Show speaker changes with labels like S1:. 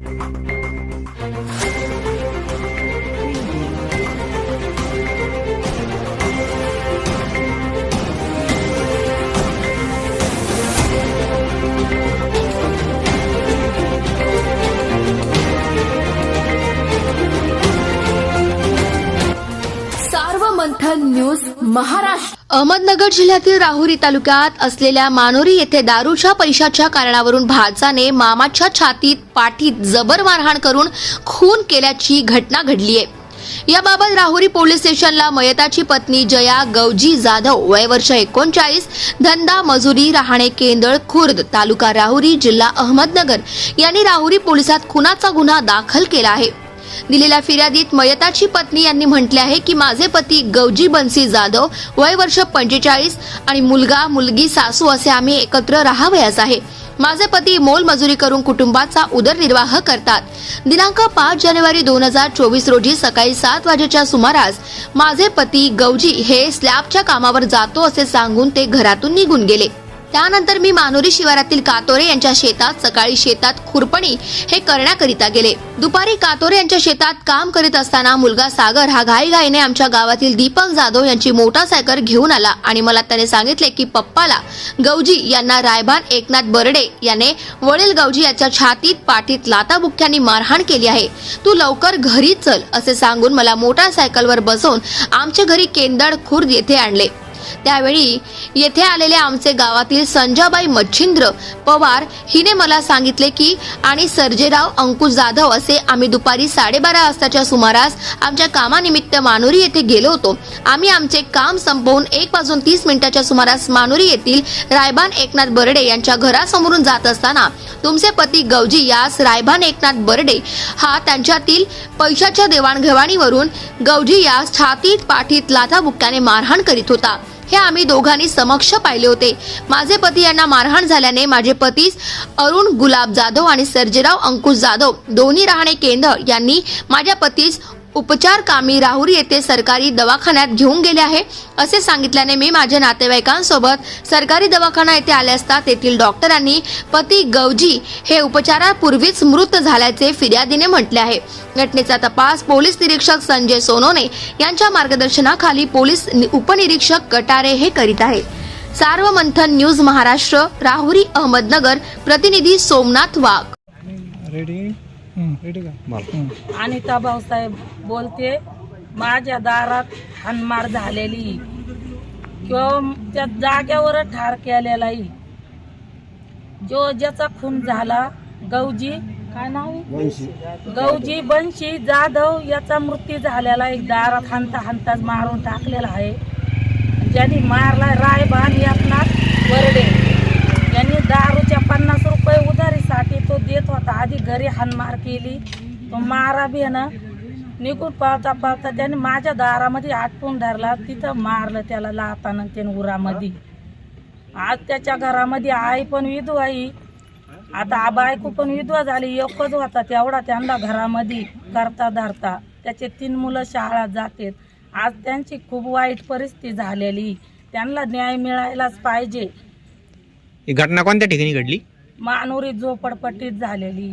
S1: सार्वमंथन महाराष्ट्र. अहमदनगर जिल्ह्यातील राहुरी तालुक्यात असलेल्या मानोरी येथे दारूच्या पैशाच्या कारणावरून भारताने मामाच्या छातीत पाठीत जबर मारहाण करून खून केल्याची घटना घडली आहे. याबाबत राहुरी पोलीस स्टेशनला मयताची पत्नी जया गवजी जाधव वय वर्ष एकोणचाळीस धंदा मजुरी राहणे केंदळ खुर्द तालुका राहुरी जिल्हा अहमदनगर यांनी राहुरी पोलिसात खुनाचा गुन्हा दाखल केला आहे. दिलेल्या फिर्यादीत मयताची पत्नी यांनी म्हटले आहे की माझे पती गौजी बन्सी जाधव वय वर्ष पंचेचाळीस आणि मुलगा मुलगी सासू असे आम्ही एकत्र राहावयास आहे. माझे पती मोलमजुरी करून कुटुंबाचा उदरनिर्वाह करतात. दिनांक पाच जानेवारी दोन हजार चोवीस रोजी सकाळी सात वाजेच्या सुमारास माझे पती गौजी हे स्लॅबच्या कामावर जातो असे सांगून ते घरातून निघून गेले. त्यानंतर मी मानोरी शिवारातील कातोरे यांच्या शेतात सकाळी शेतात खुरपणी हे करण्याकरिता गेले. दुपारी कातोरे यांच्या शेतात काम करीत असताना मुलगा सागर हा घाईघाईने आमच्या गावातील दीपक जाधव यांची मोटारसायकल घेऊन आला आणि मला त्याने सांगितले की पप्पाला गौजी यांना रायभान एकनाथ बर्डे याने वडील गौजी याच्या छातीत पाठीत लाताबुक्क्यांनी मारहाण केली आहे. तू लवकर घरी चल असे सांगून मला मोटारसायकलवर बसवून आमच्या घरी केंदड खुर्द येथे आणले. त्यावेळी येथे आलेले आमचे गावातील संजाबाई मच्छिंद्र पवार हिने मला सांगितले की आणि सर्जेराव अंकुश जाधव असे आम्ही दुपारी साडेबारा वाजताच्या सुमारास आमच्या कामानिमित्त मानुरी येथे गेलो होतो. आम्ही आमचे काम संपवून एक वाजून तीस मिनिटाच्या सुमारास मानुरी येथील रायबान एकनाथ बर्डे यांच्या घरासमोरून जात असताना तुमचे पती गौजी यास रायबान एकनाथ बर्डे हा त्यांच्यातील पैशाच्या देवाणघेवाणीवरून गौजी यास छातीत पाठीत लाथाबुक्क्याने मारहाण करीत होता. हे आम्ही दोघांनी समक्ष पाहिले होते. माझे पती यांना मारहाण झाल्याने माझे पतीस अरुण गुलाब जाधव आणि सर्जेराव अंकुश जाधव दोन्ही राहणे केंद्र यांनी माझ्या पतीस उपचार कामी राहुरी येथे सरकारी दवाखान्यात घेऊन गेले आहे असे सांगितल्याने मी माझ्या नातेवाईकांसोबत सरकारी दवाखाना येथे आले असता तेथील डॉक्टरांनी पती गौजी हे उपचारापूर्वीच मृत झाल्याचे फिर्यादीने म्हटले आहे. घटनेचा तपास पोलीस निरीक्षक संजय सोनोने यांच्या मार्गदर्शनाखाली पोलीस उपनिरीक्षक कटारे हे करीत आहे सार्वमंथन न्यूज महाराष्ट्र राहुरी अहमदनगर प्रतिनिधी सोमनाथ वाघ.
S2: रेडी
S3: अनिता भाऊसाहेब बोलते माझ्या दारात हानमार झालेली किंवा त्या जाग्यावर ठार केलेलाही जो ज्याचा खून झाला गौजी काय नाव? गौजी बनशी जाधव याचा मृत्यू झालेला एक दारात हानता हानताच मारून टाकलेला आहे. ज्यांनी मारला रायबान एकनाथ वरडे यांनी दारूच्या पन्नास रुपये उधारीसाठी तो देत होता आधी घरी केली. तो मारा बी ना. निघून पळता पळता त्याने माझ्या दारामध्ये आटपून धरला. तिथं मारलं त्याला लातानं त्याने उरामध्ये. आज त्याच्या घरामध्ये आई पण विधवा आहे. आता बायको पण विधवा झाली. एकच होता तेवढा त्यांना घरामध्ये करता धरता. त्याचे तीन मुलं शाळा जातात. आज त्यांची खूप वाईट परिस्थिती झालेली. त्यांना न्याय मिळायलाच पाहिजे.
S2: ही घटना कोणत्या ठिकाणी घडली?
S3: मानुरी झोपडपट्टीत झालेली.